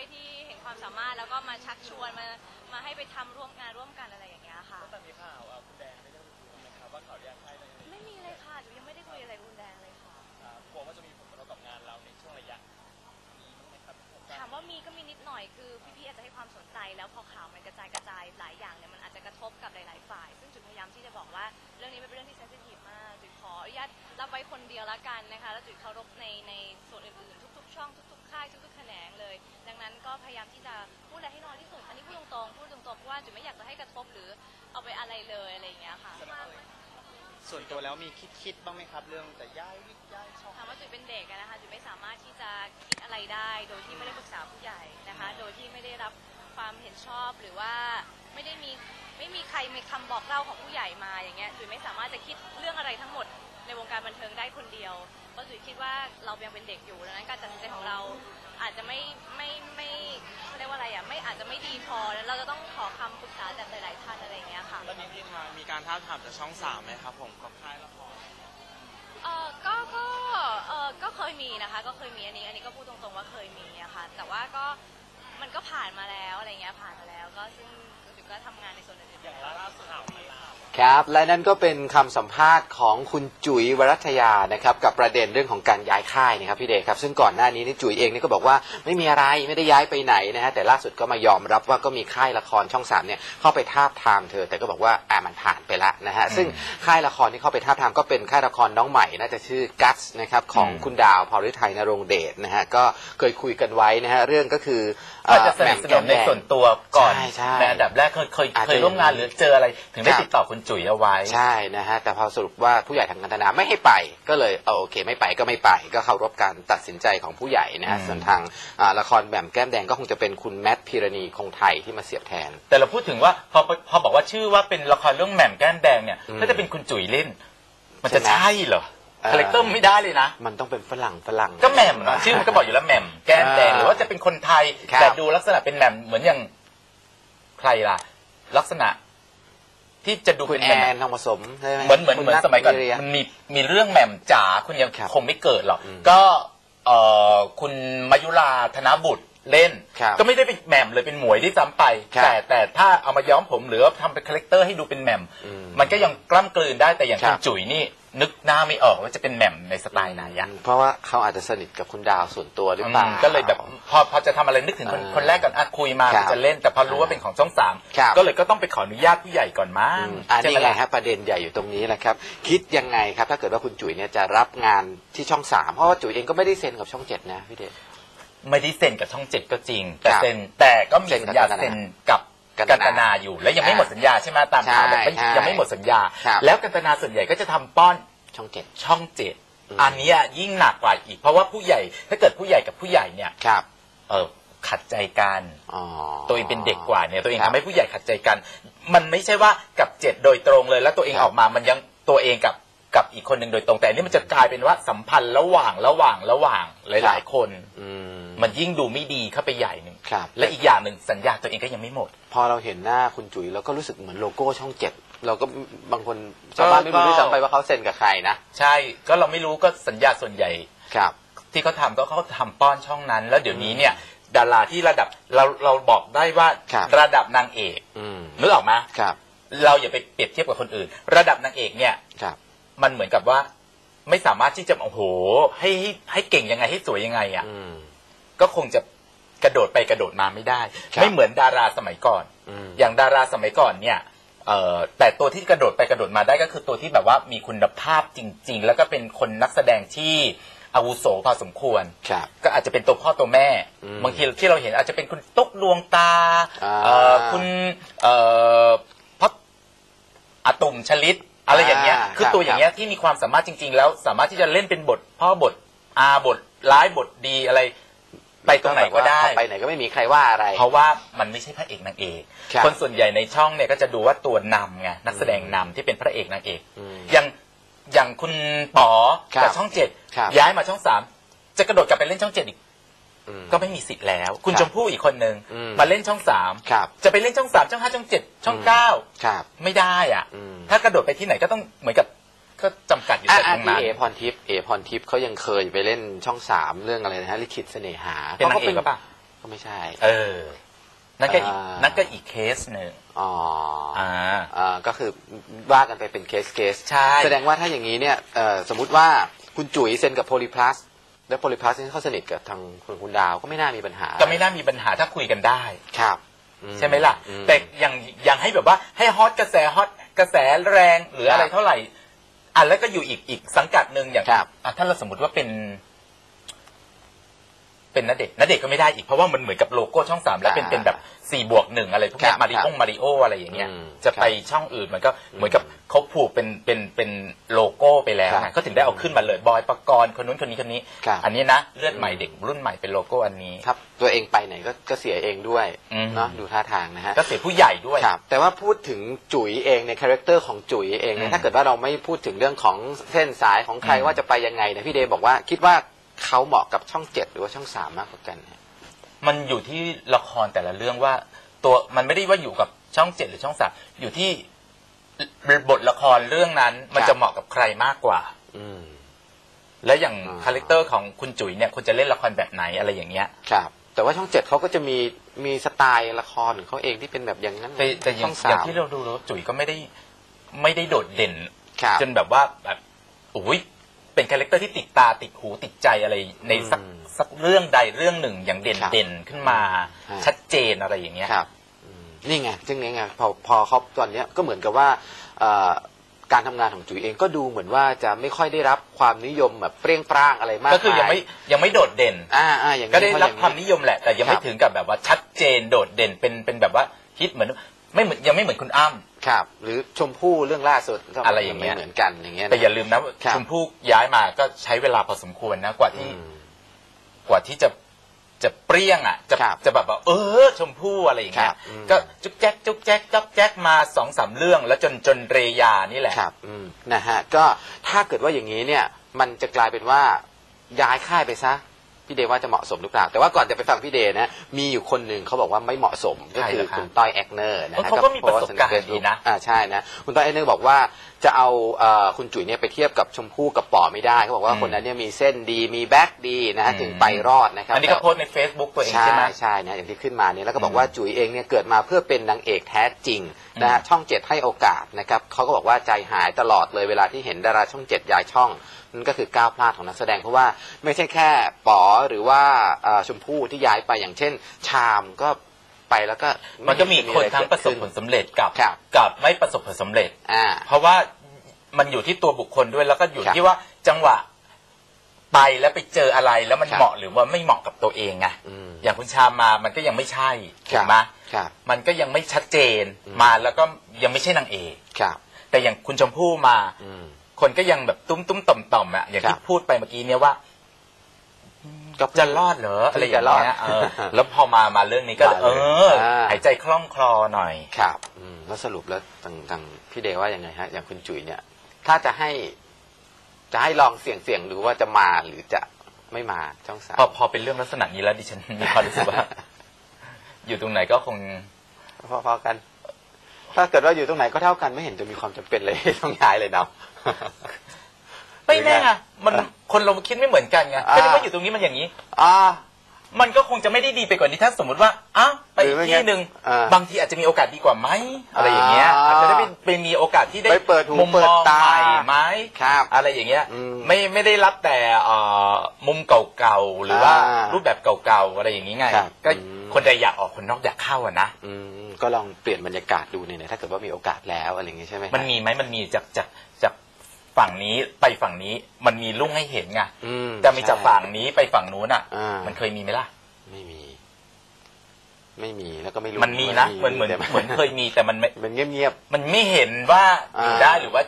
ด้วยที่เห็นความสามารถแล้วก็มาชักชวนมามาให้ไปทำร่วมงานร่วมกันอะไรอย่างเงี้ยค่ะตอนมีข่าวอะคุณแดงได้ได้คุยไหมครับว่าข่าวแยกค่ายอะไรอย่างเงี้ยไม่มีเลยค่ะหนูยังไม่ได้คุยอะไรรุนแรงเลยค่ะครับกลัวว่าจะมีผลกระทบกับงานเราในช่วงระยะนี้ไหมครับถามว่ามีก็มีนิดหน่อยคือพี่ๆอาจจะให้ความสนใจ แล้วพอข่าวมันกระจายกระจายหลายอย่างเนี่ยมันอาจจะกระทบกับหลาย ๆ ฝ่าย ซึ่งจุดพยายามที่จะบอกว่าเรื่องนี้เป็นเรื่องที่เซนซิทีฟมากจุดขออนุญาตรับไว้คนเดียวละกันนะคะ แล้วจุดเคารพในในส่วนอื่นๆ ทุก ๆ ช่องทุก ๆ ค่ายทุกๆ แขนงเลย ดังนั้นก็พยายามที่จะพูดอะไรให้น้อยที่สุด อันนี้พูดตรงๆ พูดตรงๆเพราะว่าจุดไม่อยากจะให้กระทบหรือเอาไปอะไรเลยอะไรอย่างเงี้ยค่ะ ส่วนตัวแล้วมีคิดคิดบ้างไหมครับ เรื่องแต่ย้ายวิกย้ายช่องถามว่าจุ๋ยเป็นเด็กอะนะคะจุ๋ยไม่สามารถที่จะคิดอะไรได้ โดยที่ไม่ได้ปรึกษาผู้ใหญ่นะคะ โดยที่ไม่ได้รับความเห็นชอบหรือว่าไม่ได้มีไม่มีใครมีคำบอกเล่าของผู้ใหญ่มาอย่างเงี้ยจุ๋ยไม่สามารถจะคิดเรื่องอะไรทั้งหมดในวงการบันเทิงได้คนเดียว เพราะจุ๋ยคิดว่าเรายังเป็นเด็กอยู่ดังนั้นการตัดสินใจของเราอาจจะไม่ไม่ไม่เขาเรียกว่าอะไรอะไม่อาจจะไม่ดีพอแล้วเราจะต้องขอคำปรึกษาจากหลายๆท่านอะไรอย่างเงี้ยค่ะ แล้วมีที่ทางมีการท้าบทามจากช่องสามไหมครับผมกับค่ายละครเออก็ก็เออก็เคยมีนะคะ ก็เคยมีอันนี้ อันนี้ก็พูดตรงๆว่าเคยมีอะค่ะ แต่ว่าก็มันก็ผ่านมาแล้วอะไรเงี้ยผ่านมาแล้ว ก็ซึ่งจุ๋ย ก็ทำงานในส่วนอื่นๆอย่างไปแล้วล่าสุดข่าวมาลาครับและนั่นก็เป็นคำสัมภาษณ์ของคุณจุ๋ยวรัตยานะครับกับประเด็นเรื่องของการย้ายค่ายนะครับพี่เดชครับซึ่งก่อนหน้านี้นี่จุ๋ยเองนี่ก็บอกว่าไม่มีอะไรไม่ได้ย้ายไปไหนนะฮะแต่ล่าสุดก็มายอมรับว่าก็มีค่ายละครช่องสามเนี่ยเข้าไปทาบทามเธอ แต่ก็บอกว่าอ่ามันผ่านไปละนะฮะซึ่งค่ายละครที่เข้าไปทาบทามก็เป็นค่ายละครน้องใหม่น่าจะชื่อกัสนะครับของคุณดาวพรฤทัยนรงเดชนะฮะก็เคยคุยกันไว้นะฮะเรื่องก็คือเอ่ก็อจะสนิทสนมในส่วนตัวก่อนใช่ใช่ในอันดับแรกเคยเคยอาจจะ เคยร่วมงานหรือเจออะไร ถึงได้ครับติดต่อคุณจุ๋ยเอาไว้ ใช่นะฮะแต่พอสรุปว่าผู้ใหญ่ทางการตนาไม่ให้ไปก็เลยเอาโอเคไม่ไปก็ไม่ไป ก็เคารพการตัดสินใจของผู้ใหญ่นะฮะอืม ส่วนทางอ่าละครแหม่มแก้มแดงก็คงจะเป็นคุณแมทพีรณีคงไทยที่มาเสียบแทน แต่เราพูดถึงว่าพอพอบอกว่าชื่อว่าเป็นละครเรื่องแหม่มแก้มแดงเนี่ยอืมก็จะเป็นคุณจุ๋ยเล่น มันจะใช่ไหม ใช่เหรอเออ คาแรคเตอร์ไม่ได้เลยนะ มันต้องเป็นฝรั่งฝรั่ง ก็แหม่มอะชื่อมันก็บอกอยู่แล้วแหม่มแก้มแดงอ่าหรือว่าจะเป็นคนไทยครับ แต่ดูลักษณะเป็นแหม่มเหมือนอย่างใครล่ะ ลักษณะที่จะดูคุเป็ณนแอแหม่มนทองผสมใช่ไหมเหมือนเหมือนคุณเหมือนนัทสมัยก่อนวิริยะมันมีมีเรื่องแหม่มจ๋าคุณยังครับคงไม่เกิดหรอกอืมก็เอ่อคุณมายุราธนบุตรเล่น ครับก็ไม่ได้เป็นแหม่มเลยเป็นหมวยที่ซ้ำไป ครับแต่แต่ถ้าเอามาย้อมผมหรือว่าทำเป็นคาแรคเตอร์ให้ดูเป็นแหม่มอืมมันก็ยังกล้ำกลืนได้แต่อย่างครัคุบณจุ๋ยนี่ นึกหน้าไม่ออกว่าจะเป็นแหม่มในสไตล์ไหนอะเพราะว่าเขาอาจจะสนิทกับคุณดาวส่วนตัวหรือเปล่าอืมก็เลยแบบพอพอจะทำอะไรนึกถึงคนอ่าคนแรกก่อนอะคุยมาครับจะเล่น แต่พอรู้ว่าเป็นของช่องสามครับก็เลยก็ต้องไปขออนุญาตผู้ใหญ่ก่อนมั้งอืมอันใช่นี้ไหมไงล่ะฮะประเด็นใหญ่อยู่ตรงนี้แหละครับ คิดยังไงครับ ถ้าเกิดว่าคุณจุ๋ยเนี่ยจะรับงานที่ช่องสามเพราะว่าจุ๋ยเองก็ไม่ได้เซ็นกับช่องเจ็ดนะพี่เดช ไม่ได้เซ็นกับช่องเจ็ดก็จริง แต่ครับเซ็นแต่ก็มีเซ็นสักับญญากันตนา เซ็นกับ กันกันตนาตนาอยู่ และยังไม่หมดสัญญาใช่ไหมตามข่าวใช่แบบไม่ใช่ยังไม่หมดสัญญา ครับ แล้วกันตนาส่วนใหญ่ก็จะทำป้อนช่องเจ็ด ช่องเจ็ดอืม อันเนี้ยยิ่งหนักกว่าอีก เพราะว่าผู้ใหญ่ถ้าเกิดผู้ใหญ่กับผู้ใหญ่เนี่ยครับเออขัดใจกัน อ๋อ ตัวเองเป็นเด็กกว่าเนี่ยตัวเองครับทำให้ผู้ใหญ่ขัดใจกัน มันไม่ใช่ว่ากับเจ็ดโดยตรงเลย แล้วตัวเองครับออกมามันยังตัวเองกับกับอีกคนหนึ่งโดยตรงแต่อันนี่มันจะกลายเป็นว่าสัมพันธ์ระหว่างระหว่างระหว่างหลายๆคน อืม มันยิ่งดูไม่ดีเข้าไปใหญ่หนึ่งครับ และอีกอย่างหนึ่งสัญญาตัวเองก็ยังไม่หมด พอเราเห็นหน้าคุณจุ๋ยเราก็รู้สึกเหมือนโลโก้ช่องเจ็ดเราก็บางคนชาวบ้านไม่รู้ด้วยซ้ำไปว่าเขาเซ็นกับใครนะใช่ก็เราไม่รู้ก็สัญญาส่วนใหญ่ ครับ ที่เขาทำก็เขาทำป้อนช่องนั้น แล้วเดี๋ยวนี้เนี่ยดาราที่ระดับเราเราบอกได้ว่าครับ ระดับนางเอกอืมนึกออกไหมครับเราอย่าไปเปรียบเทียบกับคนอื่น ระดับนางเอกเนี่ย ครับ มันเหมือนกับว่าไม่สามารถที่จะโอ้โหให้ให้ให้เก่งยังไงให้สวยยังไงอะ อืม ก็คงจะกระโดดไปกระโดดมาไม่ได้ครับไม่เหมือนดาราสมัยก่อนอืมอย่างดาราสมัยก่อนเนี่ยเอ่อแต่ตัวที่กระโดดไปกระโดดมาได้ก็คือตัวที่แบบว่ามีคุณภาพจริง ๆ แล้วก็เป็นคนนักแสดงที่อาวุโสพอสมควรครับก็อาจจะเป็นตัวพ่อตัวแม่อืมบางทีที่เราเห็นอาจจะเป็นคุณตุ๊กดวงตาอ่าเอ่อคุณเอ่อพ่ออาตุ่มชลิต อะไรอย่างเงี้ยอ่าคือครับตัวอย่างเงี้ยที่มีความสามารถจริง ๆ แล้วสามารถที่จะเล่นเป็นบทพ่อบทอาบทร้ายบทดีอะไร ไปตรงไหนก็ได้พอไปไหนก็ไม่มีใครว่าอะไร เพราะว่ามันไม่ใช่พระเอกนางเอกครับคนส่วนใหญ่ในช่องเนี่ยก็จะดูว่าตัวนำไงนักแสดงนำที่เป็นพระเอกนางเอกอืมอย่างอย่างคุณป๋อครับจากช่องเจ็ดครับย้ายมาช่องสามจะกระโดดกลับไปเล่นช่องเจ็ดอีกอืมก็ไม่มีสิทธิ์แล้ว คุณครับชมพู่อีกคนนึงอืมมาเล่นช่องสามครับจะไปเล่นช่องสามช่องห้าช่องเจ็ดช่องอืมเก้าครับไม่ได้อะอืมถ้ากระโดดไปที่ไหนก็ต้องเหมือนกับ ก็จำกัดอยู่อะแต่ตอะรงพี่นั้น เอพรทิพย์เอพรทิพย์เขายังเคยไปเล่นช่องสามเรื่องอะไรนะฮะลิขิตเสน่หาเป็นนางก็เอกหรือเปล่า ก็ไม่ใช่ เออ นั่นก็อีกอ่านั่ นั่นก็อีกเคสหนึ่งอ๋ออ่า อ่าก็คือว่ากันไปเป็นเคสเคสใช่ แสดงว่าถ้าอย่างนี้เนี่ยเอ่อสมมุติว่าคุณจุ๋ยเซ็นกับโพลีพลัสและโพลีพลัสนี่เขาสนิทกับทางคุณคุณดาวก็ไม่น่ามีปัญหาก็ไม่น่ามีปัญหาถ้าคุยกันได้ ครับอืใช่ไหมล่ะ อืมแต่ยังยังให้แบบว่าให้ฮอตกระแสฮอตกระแสแรงหรืออะไรครับ เท่าไหร่ อะแล้วก็อยู่อีกอีกสังกัดหนึ่งอย่างครับ อะถ้าเราสมมติว่าเป็น เป็นนเด็กนเด็กก็ไม่ได้อีกเพราะว่ามันเหมือนกับโลโก้ช่องสามแล้วเป็นอ่าเป็นแบบสี่บวกหนึ่งอะไรพวกเนี้ครัยบมาริครัโอบมาริโออะไรอย่างเงี้ยอืมจะไปช่องอื่นมันก็เหมือนกับเขาผูกเป็นเป็นเป็นโลโก้ไปแล้วครับไงก็ถึงได้เอาขึ้นมาเลยบอยปกรณ์คนนู้นคนนี้คนนี้ ครับ อันนี้นะเลือดใหม่เด็กรุ่นใหม่เป็นโลโก้อันนี้ ครับ ตัวเองไปไหนก็ก็เสียเองด้วยอืม เนาะดูท่าทางนะฮะ ก็เสียผู้ใหญ่ด้วย ครับแต่ว่าพูดถึงจุ๋ยเองในคาแรคเตอร์ของจุ๋ยเองเนี่อืยมถ้าเกิดว่าเราไม่พูดถึงเรื่องของเส้นสายของใครอืมว่าจะไปยังไงเนี่ยพี่เดย์บอกว่าคิดว่า เขาเหมาะกับช่องเจ็ดหรือว่าช่องสามมากกว่ากันเนี่ยมันอยู่ที่ละครแต่ละเรื่องว่า ตัวมันไม่ได้ว่าอยู่กับช่องเจ็ดหรือช่องสามอยู่ที่บทละครเรื่องนั้นมันจะเหมาะกับใครมากกว่า อืม แล้วอย่างอ่า คาแรคเตอร์ของคุณจุ๋ยเนี่ยคุณจะเล่นละครแบบไหนอะไรอย่างเงี้ย ครับ แต่ว่าช่องเจ็ดเขาก็จะมีมีสไตล์ละครของเขาเองที่เป็นแบบอย่างนั้นแต่แต่อย่าช่งองอสาย่างมที่เราดูแล้วจุ๋ยก็ไม่ได้ไม่ได้โดดเด่น ครับ จนแบบว่าแบบอุ้ย เป็นคาแรคเตอร์ที่ติดตาติดหูติดใจอะไรในสักอืมสักเรื่องใดเรื่องหนึ่งอย่างเด่นครับเด่นขึ้นมาฮะชัดเจนอะไรอย่างเงี้ย ครับอืมนี่ไงซึ่งนี่ไงพอพอเขาตอนเนี้ยก็เหมือนกับว่าเอ่อการทำงานของจุ๋ยเองก็ดูเหมือนว่าจะไม่ค่อยได้รับความนิยมแบบเปรี้ยงปร้างอะไรมากก็คือยังไม่ยังไม่โดดเด่น อ่าอ่าอย่างนี้ก็ได้รับเพะความอย่งนิยมแหละแต่ยังคไม่รับถึงกับแบบว่าชัดเจนโดดเด่นเป็นเป็นแบบว่าฮิตเหมือนไม่เหมือนยังไม่เหมือนคุณอ้ำ ครับ หรือชมพู่เรื่องล่าสุดก็อะไรอย่างเงี้ยไม่เหมือนกันอย่างเงี้ยนะ แต่อย่าลืมนะว่าครับ ชมพู่ย้ายมาก็ใช้เวลาพอสมควรนะกว่าอืที่ ม กว่าที่จะจะเปรี้ยงอะ จะครับจะแบบว่าเออ ชมพู่อะไรอย่างเงี้ครัยบอืม ก็จุกแจ๊กจุกแจ๊กจ๊อกแจ๊กมาสองสามเรื่อง แล้วจนจนเรยานี่แหละ ครับอืมนะฮะก็ถ้าเกิดว่าอย่างนี้เนี่ย มันจะกลายเป็นว่าย้ายค่ายไปซะ พี่เดว่าจะเหมาะสมหรือเปล่า แต่ว่าก่อนจะไปฟังพี่เดนะ มีอยู่คนหนึ่งเขาบอกว่าไม่เหมาะสมก็คือใครเหรอครับคุณต้อยแอกเนอร์นะฮะเขาก็มีประสบการณ์โพสต์ในดีนะอ่าใช่นะคุณต้อยแอกเนอร์บอกว่า จะเอาเอ่อคุณจุ๋ยเนี่ยไปเทียบกับชมพู่กับป๋อไม่ได้เขาบอกว่าอืมคนนั้นเนี่ยมีเส้นดีมีแบ็กดีนะฮะอืมถึงไปรอดนะครับอันนี้ก็โพสต์ใน Facebook ตัวเองใช่ใช่ไหม ใช่นะอย่างที่ขึ้นมาเนี่ยแล้วก็บอกอืมว่าจุ๋ยเองเนี่ยเกิดมาเพื่อเป็นนางเอกแท้จริงนะฮะอืมช่องเจ็ดให้โอกาสนะครับเขาก็บอกว่าใจหายตลอดเลยเวลาที่เห็นดาราช่องเจ็ดย้ายช่องนั่นก็คือก้าวพลาดของนักแสดงเพราะว่าไม่ใช่แค่ป๋อหรือว่าเอ่อชมพู่ที่ย้ายไปอย่างเช่น ชามก็ ไปแล้วก็มันก็มีคนทั้งประสบผขึ้ลสำเร็จกับครับกับไม่ประสบผลสำเร็จอ่าเพราะว่ามันอยู่ที่ตัวบุคคลด้วยแล้วก็อยู่ครับที่ว่าจังหวะไปแล้วไปเจออะไรแล้วมันครับเหมาะหรือว่าไม่เหมาะกับตัวเองไงอืมอย่างคุณชามมามันก็ยังไม่ใช่ถูกไหมครับมันก็ยังไม่ชัดเจนอืมมาแล้วก็ยังไม่ใช่นางเอกครับแต่อย่างคุณชมพู่มาอืมคนก็ยังแบบตุ้มตุ้มต่อมต่อมๆอะอย่างครัที่บพูดไปเมื่อกี้เนี่ยว่า ก็จะรอดเหรออะไรอย่างจะรอดเงี้ยเออแล้วพอมามาเรื่องนี้ก็มาเลยเอออ่า หายใจคล่องคลอหน่อย ครับอืมแล้วสรุปแล้วทางทางพี่เดว่ายังไงฮะ อย่างคุณจุ๋ยเนี่ย ถ้าจะให้ จะให้ลองเสี่ยงเสี่ยงๆดูว่าจะมาหรือจะไม่มาช่องสาม พอพอเป็นเรื่องลักษณะนี้แล้วดิฉันมีความรู้สึกว่า อยู่ตรงไหนก็คง พอๆกัน ถ้าเกิดว่าอยู่ตรงไหนก็เท่ากันไม่เห็นจะมีความจำเป็นเลย ต้องย้ายเลยเนาะ ไม่แน่หรือไงอะมันคนเราคิดไม่เหมือนกันไงอ่าก็นึกว่าอยู่ตรงนี้มันอย่างนี้ อ่า มันก็คงจะไม่ได้ดีไปกว่านี้ถ้าสมมติว่าอ้าวไปอีกหรือไม่ที่หนึ่งอ่าบางทีอาจจะมีโอกาสดีกว่าไหมอะไรอย่างเงี้ยอ่าอาจจะได้ไปไปมีโอกาสที่ได้ไปเปิดหูมุมเปิมดองตาใหม่ไหมครับอะไรอย่างเงี้ยอืมไม่ไม่ได้รับแต่เอ่อมุมเก่าๆหรือว่าอ่ารูรูปแบบเก่าๆอะไรอย่างงี้ไงครับก็อืมคนใดอยากออกคนนอกอยากเข้าอะนะอืมก็ลองเปลี่ยนบรรยากาศดูเนี่ยนะถ้าเกิดว่ามีโอกาสแล้วอะไรอย่างงี้ใช่ไหมฮะมันมีไหมมันมีจากจากจาก ฝั่งนี้ไปฝั่งนี้มันมีลุ่งให้เห็นไงอืจะมีจากใช่ ฝั่งนี้ไปฝั่งนู้นอะ อ่ามั มันเคยมีไหมล่ะ ไม่มี ไม่มีแล้วก็ไม่รู้มันมีนะเหมือนเหมือนแต่เหมือนเคยมีแต่มันไม่มันเงียบ มันไม่เห็นว่าอยู่อ่าได้หรือว่า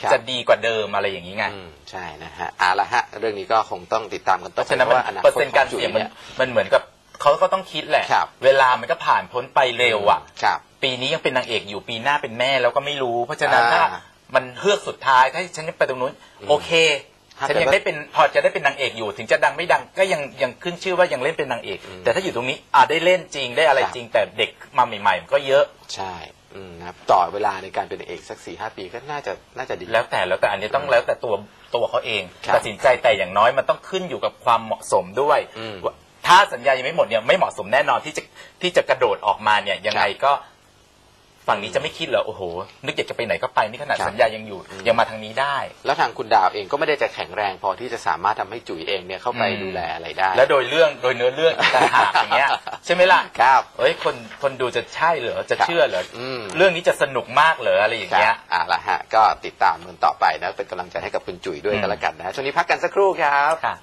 ครับ จะดีกว่าเดิมอะไรอย่างนี้ไงๆอืมใช่นะฮะเอาละฮะ เรื่องนี้ก็คงต้องติดตามกันเพต่อราะฉะนั้นเพมันราะว่าอนาคเปอตร์เซ็นต์การของจุ๋เสี่ยงมันเนี่ยมันเหมือนกับเขาก็ต้องคิดแหละ ครับ เวลามันก็ผ่านพ้นไปเร็วอะ ครับ ปีนี้ยังเป็นนางเอกอยู่ปีหน้าเป็นแม่แล้วก็ไม่รู้ เพราะฉะนั้นอ่าถ้า มันเฮือกสุดท้ายถ้าฉันไปตรงนู้นอืมโอเคถ้าฉันยังเกิดว่าได้เป็นพอจะได้เป็นนางเอกอยู่ ถึงจะดังไม่ดังก็ยังยังขึ้นชื่อว่ายังเล่นเป็นนางเอกอืมแต่ถ้าอยู่ตรงนี้อ่าได้เล่นจริงได้อะไรครับจริง แต่เด็กมาใหม่ๆมันก็เยอะใช่อืมนะครับต่อเวลาในการเป็นเอกสักสี่ห้าปีก็น่าจะน่าจะดีแล้วแต่แล้วแต่อันนี้ต้องอืมแล้วแต่ตัวตัวเขาเองครับตัดสินใจแต่อย่างน้อยมันต้องขึ้นอยู่กับความเหมาะสมด้วยอืมว่าถ้าสัญญายังไม่หมดเนี่ยไม่เหมาะสมแน่นอนที่จะที่จะกระโดดออกมาเนี่ยยังไงก็ ฝั่งนี้จะไม่คิดเหรอโอ้โห นึกอยากจะไปไหนก็ไปนี่ขนาดครับ สัญญายังอยู่ยังมาทางนี้ได้ แล้วทางคุณดาวเองก็ไม่ได้จะแข็งแรงพอที่จะสามารถทำให้จุ๋ยเองเนี่ยเข้าไปอืม ดูแลอะไรได้ แล้วโดยเรื่องโดยเนื้อเรื่องอีกต่างหากอย่างเงี้ยใช่ไหมล่ะครับเอ้ยคนคนดูจะใช่เหรอจะครับเชื่อเหรออม เรื่องนี้จะสนุกมากเหรออะไรอย่างครับเงี้ยอ่าละฮะ ก็ติดตามกันต่อไปนะ เป็นกำลังใจให้กับคุณจุ๋ยด้วยอืม กันละกันนะ ช่วงนี้พักกันสักครู่ครับ ค่ะ